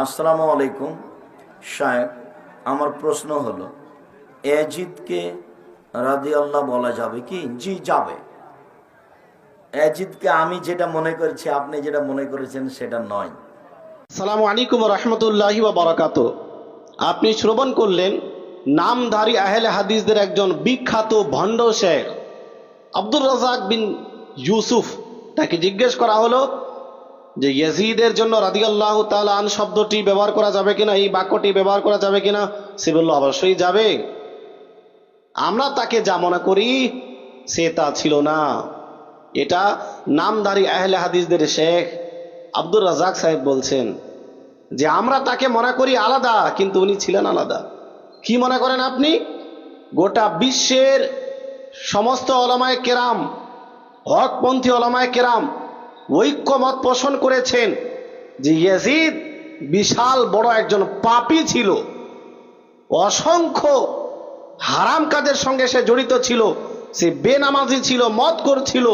আসসালামু আলাইকুম, সাহেব। আমার প্রশ্ন হলো, এজিদকে রাদি আল্লাহ বলা যাবে কি? জি, যাবে। এজিদকে আমি যেটা মনে করছি, আপনি যেটা মনে করেছেন সেটা নয়। সালামু আলাইকুম রহমতুল্লাহি বারাকাত আপনি শ্রবণ করলেন, নামধারী আহলে হাদিসদের একজন বিখ্যাত ভণ্ড শেখ আব্দুর রাজাক বিন ইউসুফ। তাকে জিজ্ঞেস করা হলো যে ইয়াজিদের জন্য রাদিয়াল্লাহু তাআলা আন শব্দটি ব্যবহার করা যাবে কিনা, এই বাক্যটি ব্যবহার করা যাবে কিনা, সে বলল, অবশ্যই যাবে। আমরা তাকে যা মনে করি, সে তা ছিল না। এটা নামধারী আহলে হাদিসদের শেখ আব্দুর রাজাক সাহেব বলছেন যে, আমরা তাকে মনে করি আলাদা, কিন্তু উনি ছিলেন আলাদা। কি মনে করেন আপনি? গোটা বিশ্বের সমস্ত অলমায় কেরাম, হকপন্থী অলমায় কেরাম ঐক্যমত পোষণ করেছেন যে ইয়াজিদ বিশাল বড় একজন পাপী ছিল। অসংখ্য হারাম কাজের সঙ্গে সে জড়িত ছিল। সে বেনামাজি ছিল মত করছিল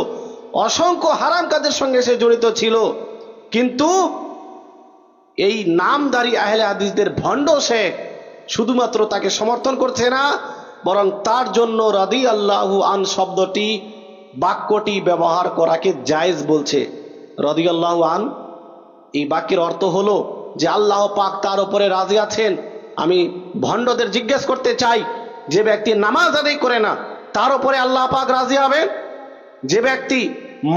অসংখ্য হারাম কাজের সঙ্গে সে জড়িত ছিল। কিন্তু এই নামদারি আহলে হাদিসদের ভণ্ড সে শুধুমাত্র তাকে সমর্থন করছে না, বরং তার জন্য রাদি আল্লাহু আন শব্দটি, বাক্যটি ব্যবহার করাকে জায়েজ বলছে। রদি আল্লাহু আন, এই বাক্যের অর্থ হলো যে আল্লাহ পাক তার উপরে রাজি আছেন। আমি ভণ্ডদের জিজ্ঞেস করতে চাই, যে ব্যক্তি নামাজ আদায় করে না, তার উপরে আল্লাহ পাক রাজি হবেন? যে ব্যক্তি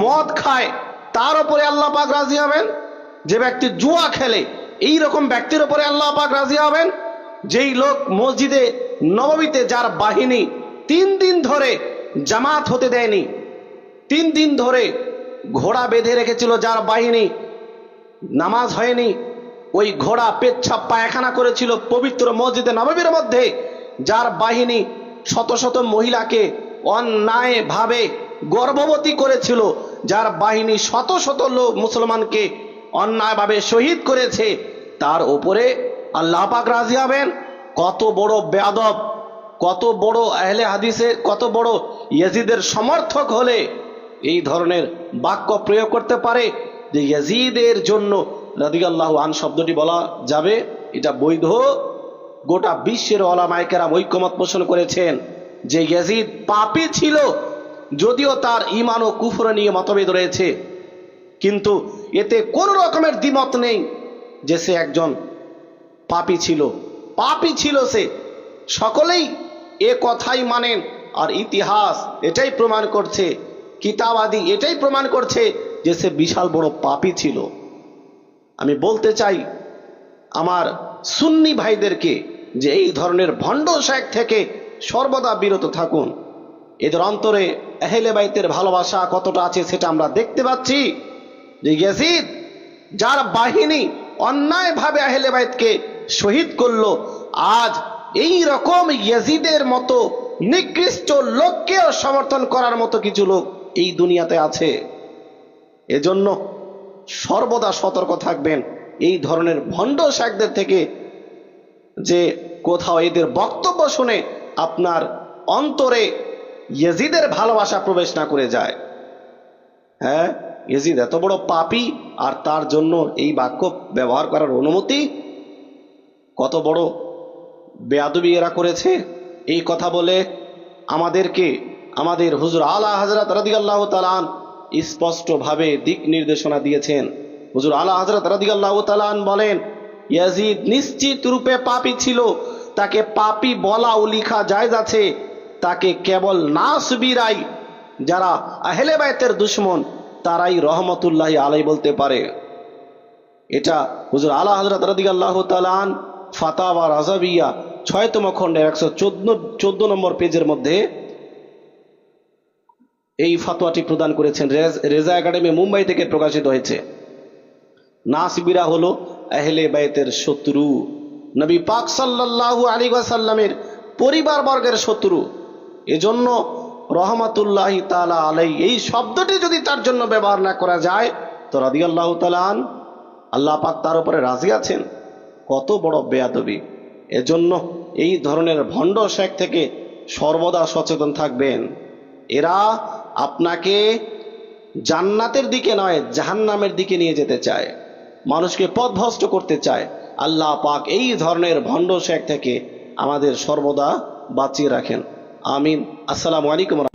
মদ খায়, তার উপরে আল্লাহ পাক রাজি হবেন? যে ব্যক্তি জুয়া খেলে এই রকম ব্যক্তির উপরে আল্লাহ পাক রাজি হবেন? যেই লোক মসজিদে নবমীতে যার বাহিনী তিন দিন ধরে জামাত হতে দেয়নি, তিন দিন ধরে ঘোড়া বেঁধে রেখেছিল যার বাহিনী নামাজ হয়নি। ওই ঘোড়া পেচ্ছাপ পায়খানা করেছিল পবিত্র মসজিদে নবমীর মধ্যে, যার বাহিনী শত শত মহিলাকে অন্যায়ভাবে গর্ভবতী করেছিল, যার বাহিনী শত শত লোক মুসলমানকে অন্যায়ভাবে শহীদ করেছে। তার উপরে আল্লাহ পাক রাজি হবেন? কত বড় বেয়াদব কত বড় আহলে হাদিসে কত বড় ইয়াজিদের সমর্থক হলে এই ধরনের বাক্য প্রয়োগ করতে পারে যে ইয়াজিদের জন্য রাদিগাল্লাহু আন শব্দটি বলা যাবে। এটা বৈধ। গোটা বিশ্বের ওলামাইকেরাম ঐক্যমত পোষণ করেছেন যে ইয়াজিদ পাপী ছিল, যদিও তার ইমান ও কুফর নিয়ে মতভেদ রয়েছে। কিন্তু এতে কোন রকমের দ্বিমত নেই যে সে একজন পাপী ছিল। পাপী ছিল সে। সকলেই এ কথাই মানেন। আর ইতিহাস এটাই প্রমাণ করছে কিতাবাদি এটাই প্রমাণ করছে যে সে বিশাল বড় পাপী ছিল। আমি বলতে চাই, আমার সুন্নি ভাইদেরকে যে এই ধরনের ভণ্ড শেখ থেকে সর্বদা বিরত থাকুন। এদের অন্তরে এহেলে বাইতের ভালোবাসা কতটা আছে সেটা আমরা দেখতে পাচ্ছি। যে ইয়াজিদ, যার বাহিনী অন্যায়ভাবে আহলে বাইতকে শহীদ করল, আজ এই রকম ইয়াজিদের মতো নিকৃষ্ট লোককেও সমর্থন করার মতো কিছু লোক এই দুনিয়াতে আছে। এজন্য সর্বদা সতর্ক থাকবেন। এই ধরনের ভণ্ড শাকদের থেকে যে কোথাও এদের বক্তব্য শুনে আপনার অন্তরে ইয়েজিদের ভালোবাসা প্রবেশ না করে যায়। হ্যাঁ ইয়েজিদ এত বড় পাপি আর তার জন্য এই বাক্য ব্যবহার করার অনুমতি? কত বড় বেয়াদবি এরা করেছে? এই কথা বলে আমাদেরকে আমাদের হুজুর আলা হাজরত রাদিগাল্লাহ তালান স্পষ্টভাবে দিক নির্দেশনা দিয়েছেন। হুজুর আলা হাজরত রাদিগাল্লাহ তালান বলেন, ইয়াজিদ নিশ্চিত রূপে পাপী ছিল, তাকে পাপী বলা ও লিখা জায়জ আছে, তাকে কেবল নাসবিরাই যারা আহলে বাইতের দুশ্মন, তারাই রহমতুল্লাহ আলাই বলতে পারে। এটা হুজুর আলা হজরত রাদিগাল্লাহ তালান ফাতাওয়া রাজাবিয়া ছয়তম খণ্ডের একশো চোদ্দ চোদ্দ নম্বর পেজের মধ্যে এই ফতোয়াটি প্রদান করেছেন রেজ- রেজা একাডেমি মুম্বাই থেকে প্রকাশিত হয়েছে। নাসবিরা হলো আহলে বাইতের শত্রু। নবী পাক সাল্লাল্লাহু আলী ওয়াসাল্লামের পরিবার বর্গের শত্রু। এজন্য রহমাতুল্লাহি তালা আলাই এই শব্দটি যদি তার জন্য ব্যবহার না করা যায়, তো রাদিয়াল্লাহু তাআলা আন, আল্লাহ পাক তার উপরে রাজি আছেন। কত বড় বেয়াদবি। এজন্য এই ধরনের ভণ্ড শেখ থেকে সর্বদা সচেতন থাকবেন। এরা আপনাকে জান্নাতের দিকে নয়, জাহান্নামের দিকে নিয়ে যেতে চায়। মানুষকে পথভ্রষ্ট করতে চায়। আল্লাহ পাক এই ধরনের ভণ্ড শেখ থেকে আমাদের সর্বদা বাঁচিয়ে রাখেন। আমিন। আসসালামু আলাইকুম